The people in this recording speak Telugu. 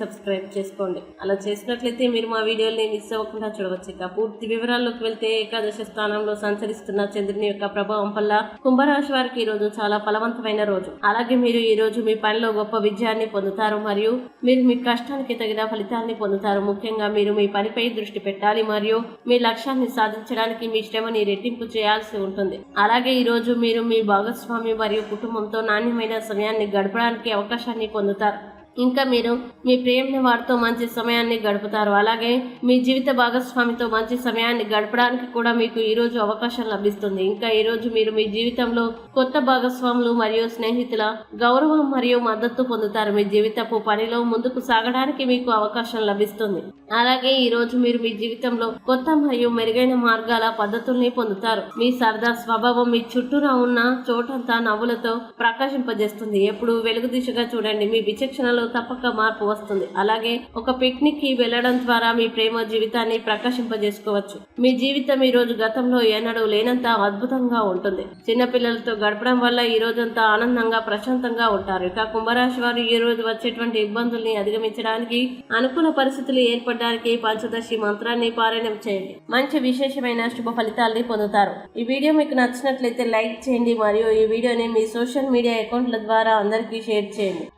సబ్స్క్రైబ్ చేసుకోండి. అలా చేసినట్లయితే మీరు మా వీడియోని మిస్ అవ్వకుండా చూడవచ్చు. ఇక పూర్తి వివరాల్లోకి వెళ్తే ఏకాదశ స్థానంలో సంచరిస్తున్న చంద్రుని యొక్క ప్రభావం వల్ల కుంభరాశి వారికి ఈ రోజు చాలా ఫలవంతమైన రోజు. అలాగే మీరు ఈ రోజు మీ పనిలో గొప్ప విజయాన్ని పొందుతారు మరియు మీరు మీ కష్టానికి తగిన ఫలితాన్ని పొందుతారు. ముఖ్యంగా మీరు మీ పనిపై దృష్టి పెట్టాలి మరియు మీ లక్ష్యాన్ని సాధించడానికి మీ శ్రమని రెట్టింపు చేయాల్సి ఉంటుంది. అలాగే ఈ రోజు మీరు మీ భాగస్వామి మరియు కుటుంబంతో నాణ్యమైన సమయాన్ని గడపడానికి అవకాశాన్ని పొందుతారు. ఇంకా మీరు మీ ప్రేమని వారితో మంచి సమయాన్ని గడుపుతారు. అలాగే మీ జీవిత భాగస్వామితో మంచి సమయాన్ని గడపడానికి కూడా మీకు ఈరోజు అవకాశం లభిస్తుంది. ఇంకా ఈరోజు మీరు మీ జీవితంలో కొత్త భాగస్వాములు మరియు స్నేహితుల గౌరవం మరియు మద్దతు పొందుతారు. మీ జీవితపు పనిలో ముందుకు సాగడానికి మీకు అవకాశం లభిస్తుంది. అలాగే ఈరోజు మీరు మీ జీవితంలో కొత్త మరియు మెరుగైన మార్గాల పద్ధతుల్ని పొందుతారు. మీ సరదా స్వభావం మీ చుట్టూరా ఉన్న చోటంతా నవ్వులతో ప్రకాశింపజేస్తుంది. ఎప్పుడు వెలుగు దిశగా చూడండి. మీ విచక్షణలో తప్పక మార్పు వస్తుంది. అలాగే ఒక పిక్నిక్కి వెళ్ళడం ద్వారా మీ ప్రేమ జీవితాన్ని ప్రకాశింపజేసుకోవచ్చు. మీ జీవితం ఈ రోజు గతంలో ఎన్నడూ లేనంత అద్భుతంగా ఉంటుంది. చిన్నపిల్లలతో గడపడం వల్ల ఈ రోజంతా ఆనందంగా ప్రశాంతంగా ఉంటారు. ఇక కుంభరాశి వారు ఈ రోజు వచ్చేటువంటి ఇబ్బందుల్ని అధిగమించడానికి అనుకూల పరిస్థితులు ఏర్పడడానికి పంచదశి మంత్రాన్ని పారాయణం చేయండి. మంచి విశేషమైన శుభ ఫలితాల్ని పొందుతారు. ఈ వీడియో మీకు నచ్చినట్లయితే లైక్ చేయండి. మరియు ఈ వీడియోని మీ సోషల్ మీడియా అకౌంట్ల ద్వారా అందరికీ షేర్ చేయండి.